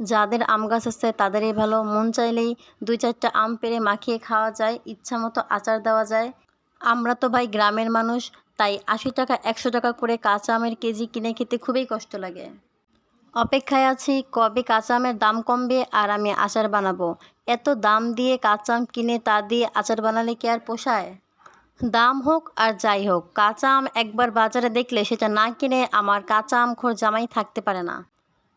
যাদের আম গাছ আছে তাদেরই ভালো। মন চাইলেই দুই চারটা আম পেড়ে মাখিয়ে খাওয়া যায়, ইচ্ছা মতো আচার দেওয়া যায়। আমরা তো ভাই গ্রামের মানুষ, তাই আশি টাকা, একশো টাকা করে কাঁচা আমের কেজি কিনে খেতে খুবই কষ্ট লাগে। অপেক্ষায় আছি কবে কাঁচা আমের দাম কমবে আর আমি আচার বানাবো। এত দাম দিয়ে কাঁচা আম কিনে তা দিয়ে আচার বানালে কি আর পোষায়? দাম হোক আর যাই হোক, কাঁচা আম একবার বাজারে দেখলে সেটা না কিনে আমার কাঁচা আম খোর জামাই থাকতে পারে না।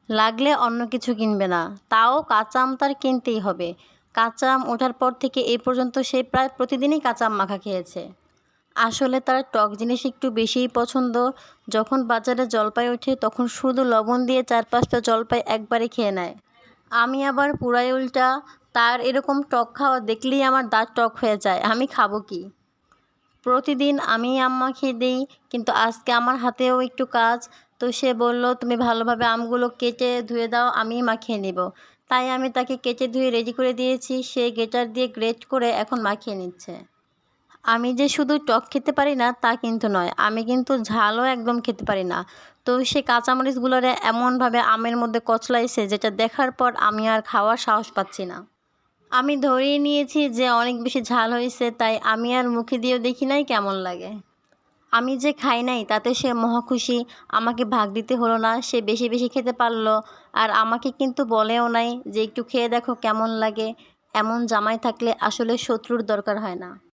লাগলে অন্য কিছু কিনবে না। তাও কাঁচা আম তার কিনতেই হবে। কাঁচা আম ওঠার পর থেকে এই পর্যন্ত সে প্রায় প্রতিদিনই কাঁচা আম মাখা খেয়েছে। আসলে তার টক জিনিস একটু বেশিই পছন্দ। যখন বাজারে জলপাই ওঠে, তখন শুধু লবণ দিয়ে চার পাঁচটা জলপাই একবারে খেয়ে নেয়। আমি আবার পুরাই উল্টা, তার এরকম টক খাওয়া দেখলেই আমার দাঁত টক হয়ে যায়। আমি খাব কি? প্রতিদিন আমি আম মাখিয়ে দিই, কিন্তু আজকে আমার হাতেও একটু কাজ। তো সে বলল, তুমি ভালোভাবে আমগুলো কেটে ধুয়ে দাও আমি মাখিয়ে নেব। তাই আমি তাকে কেটে ধুয়ে রেডি করে দিয়েছি। সে গেটার দিয়ে গ্রেট করে এখন মাখিয়ে নিচ্ছে। আমি যে শুধু টক খেতে পারি না, তা কিন্তু নয়, আমি কিন্তু ঝালও একদম খেতে পারি না। তো সে কাঁচামরিচগুলোরে এমনভাবে আমের মধ্যে কচলাইছে, যেটা দেখার পর আমি আর খাওয়ার সাহস পাচ্ছি না। আমি ধরিয়ে নিয়েছি যে অনেক বেশি ঝাল হয়েছে, তাই আমি আর মুখে দিয়েও দেখি নাই কেমন লাগে। আমি যে খাই নাই, তাতে সে মহা খুশি। আমাকে ভাগ দিতে হলো না, সে বেশি বেশি খেতে পারল। আর আমাকে কিন্তু বলেও নাই যে, একটু খেয়ে দেখো কেমন লাগে। এমন জামাই থাকলে আসলে শত্রুর দরকার হয় না।